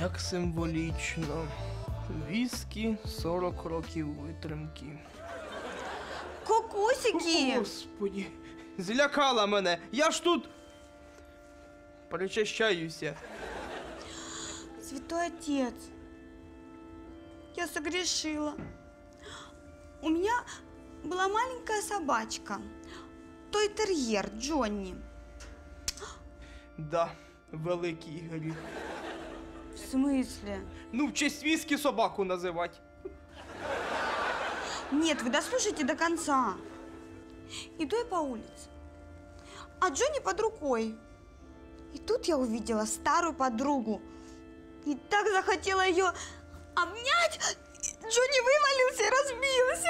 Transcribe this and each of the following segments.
Як символічно. Віскі 40 років витримки. Кукусики! Господі, злякала мене. Я ж тут причащаюся. Святой отец, я согрешила. У меня была маленькая собачка, той терьер Джонни. Да, великий гріх. В смысле? Ну, в честь віскі собаку називати. Нет, вы дослушайте до конца. Иду я по улице, а Джонни под рукой. И тут я увидела старую подругу. И так захотела ее обнять. Джонни вывалился и разбился.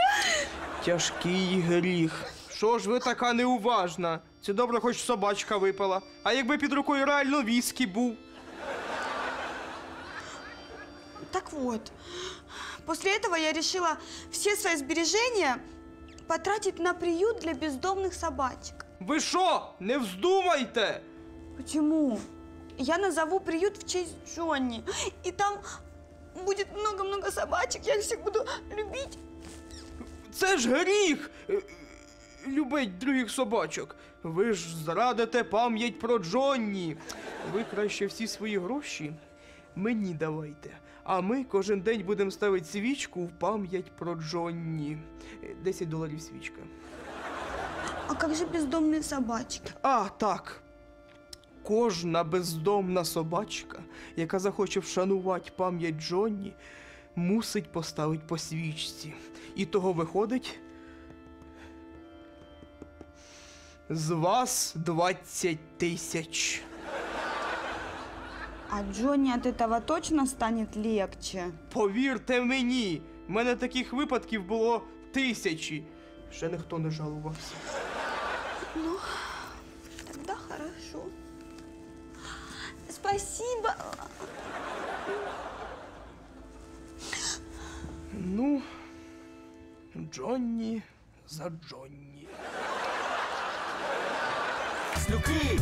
Тяжкий гріх. Що ж ви така неуважна? Це добре, хоч собачка випала. А якби під рукою реально віскі був. Так вот, после этого я решила все свои сбережения потратить на приют для бездомных собачек. Ви що? Не вздумайте! Почему? Я назову приют в честь Джонни. И там будет много-много собачек. Я их всех буду любить. Це ж гріх! е, Любить других собачок. Ви ж зрадите пам'ять про Джонні. Ви краще всі свої гроші мені давайте. А ми кожен день будемо ставити свічку в пам'ять про Джонні. Е, 10 доларів свічка. А как же бездомные собачки? А, так. Кожна бездомна собачка, яка захоче вшанувати пам'ять Джонні, мусить поставити по свічці. І того виходить. З вас 20 тисяч. А Джонни от этого точно станет легче? Повірте мені, в мене таких випадків було тисячі. Ще ніхто не жалувався. Ну, Тогда хорошо. Спасибо. Ну, Джонні за Джонні. Слюки